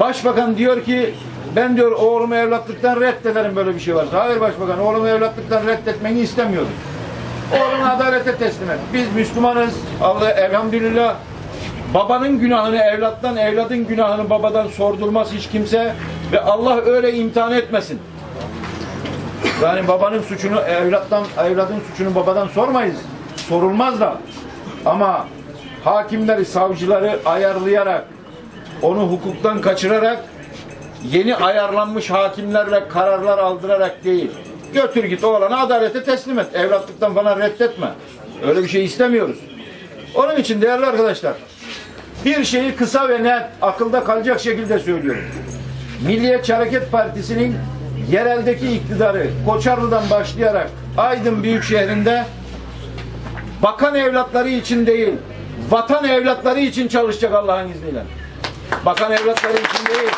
Başbakan diyor ki ben diyor oğlumu evlatlıktan reddederim böyle bir şey varsa. Hayır başbakan oğlumu evlatlıktan reddetmeni istemiyorum. Oğlunu adalete teslim et. Biz Müslümanız. Allah elhamdülillah babanın günahını evlattan, evladın günahını babadan sordurmaz hiç kimse ve Allah öyle imtihan etmesin. Yani babanın suçunu evlattan, evladın suçunu babadan sormayız. Sorulmaz da. Ama hakimleri, savcıları ayarlayarak, onu hukuktan kaçırarak, yeni ayarlanmış hakimlerle kararlar aldırarak değil. Götür git oğlanı adalete teslim et. Evlatlıktan falan reddetme. Öyle bir şey istemiyoruz. Onun için değerli arkadaşlar, bir şeyi kısa ve net, akılda kalacak şekilde söylüyorum. Milliyetçi Hareket Partisi'nin yereldeki iktidarı Koçarlı'dan başlayarak Aydın Büyükşehir'inde bakan evlatları için değil, vatan evlatları için çalışacak Allah'ın izniyle. Bakan evlatları için değil.